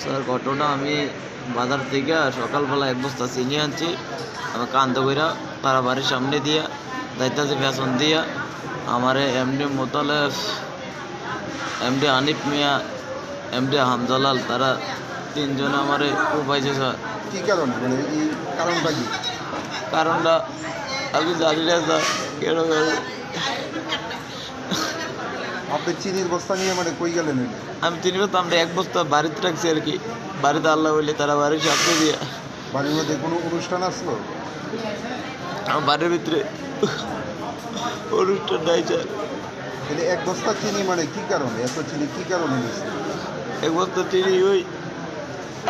Sir ঘটনা আমি বাজার থেকে সকালবেলা এক বস্তা চিনি আনছি আমি কান্ত কইরা তারা বাড়ির সামনে দিয়া যাইতাছে ফ্যাশন দিয়া আমারে MD Motalef MD Hanif Mia MD Hamjalal তারা তিনজনে আমারে উপাইছে স্যার। কি কারণে? মানে কারণটা কি? কারণটা আমি জানি না স্যার। কেন আপনি চিনির বস্তা নিয়ে মানে কই গেলেন? আমি চিনি তো আমরা এক বস্তা বাড়িতে রাখছি আর কি। বাড়িতে আল্লাহ বলে তারা বাড়ির সামনে দিয়া বাড়ির মধ্যে কোনো অনুষ্ঠান আসলো? আমার বাড়ির ভিতরে অনুষ্ঠান নাই স্যার। তাহলে এক বস্তা চিনি মানে কি কারণে? এত চিনি কি কারণে এক বস্তা চিনি ওই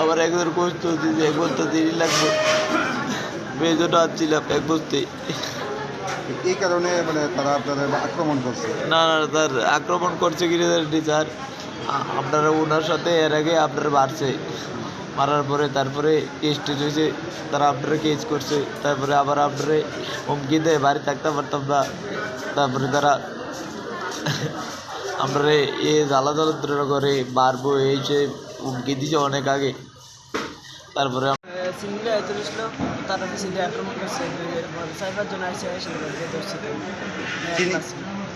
আবার একজন কষ্ট যে এক বস্তা চিনি লাগবে। বেজোটা আনছিলাম এক বস্তাই এই কারণে মানে তারা আপনাদের আক্রমণ করছে। না না, তার আক্রমণ করছে কি স্যার আপনারা ওনার সাথে এর আগে আপনার বাড়ছে। মারার পরে, তারপরে কেস টেস হয়েছে তারা আপনারা কেস করছে, তারপরে আবার আপনারে হুমকি দেয় বাড়ি থাকতে পারতাম না। তারপরে তারা আপনারে এ জ্বালা যন্ত্রণা করে মারবো, এই সে হুমকি দিছে অনেক আগে। তারপরে সিঙ্গলে এত ছিল তারা সিঙ্গে আক্রমণ করছে সাইফার জন্য আসছে এসে ধরছে। চিনি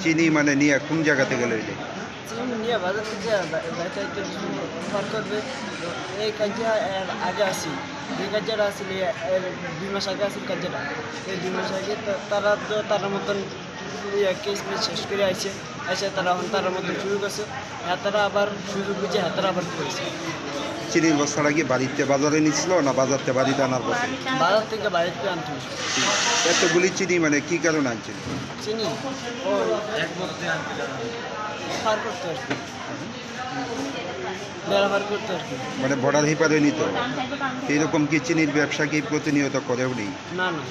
চিনি মানে নিয়ে কোন জায়গাতে গেলে এলে চিনি নিয়ে বাজার থেকে বাইতে পার করবে। এই কাজে আগে আসি। যে কাজটা আসলে দুই মাস আগে আসিল কাজটা এই দুই মাস আগে তারা তো তার মতন ইয়ে কেস মেস শেষ করে আইছে এসে তারা তার মতন শুরু করছে। হাতারা আবার সুযোগ বুঝে হাতারা আবার করেছে। চিনির বস্তাটা কি বাড়িতে বাজারে নিচ্ছিল না বাজারতে বাড়িতে আনার পথে? বাজার থেকে বাড়িতে হয়েছে। এতগুলি চিনি মানে কি কারণে আনছিল চিনি? মানে বর্ডার হিপারে নিত। এইরকম কি চিনির ব্যবসা কি প্রতিনিয়ত করেও নেই? না না।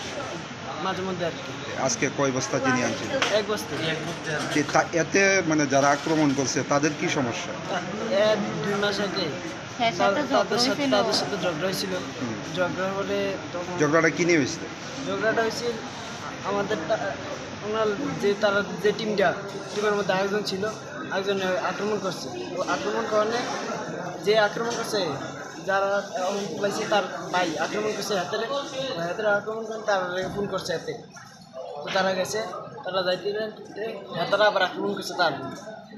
মাঝে মধ্যে আর কি। আজকে কয় বস্তা চিনি আনছিল এক বস্তা। এক যে তা- এতে মানে যারা আক্রমণ করছে তাদের কি সমস্যা? এক দুই মাস আগে হ্যাঁ, তা- তাদের সাথে হয়েছিল। তাদের সাথে ঝগড়া হয়েছিল। হুম। ঝগড়া হলে তখন ঝগড়াটা কিনে হয়েছিল ঝগড়াটা আমাদের টা- ওনার যে তারা যে টিমটা টিমের মধ্যে আরেকজন ছিল একজন আক্রমণ করছে। ও আক্রমণ কারণে যে আক্রমণ করছে যারা পাইছে তার ভাই আক্রমণ করছে হাতের হাতের আক্রমণ করে তার ফোন করছে হাতে তো তারা গেছে, তারা যাইতে হাতারা আবার আক্রমণ করছে তার।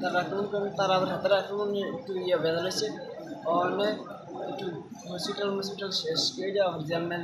তারা আক্রমণ করে তারা আবার হাতের আক্রমণ একটু ইয়ে বেদা রয়েছে অনেক একটু হসপিটাল হসপিটাল শেষ করে আবার জেলমেল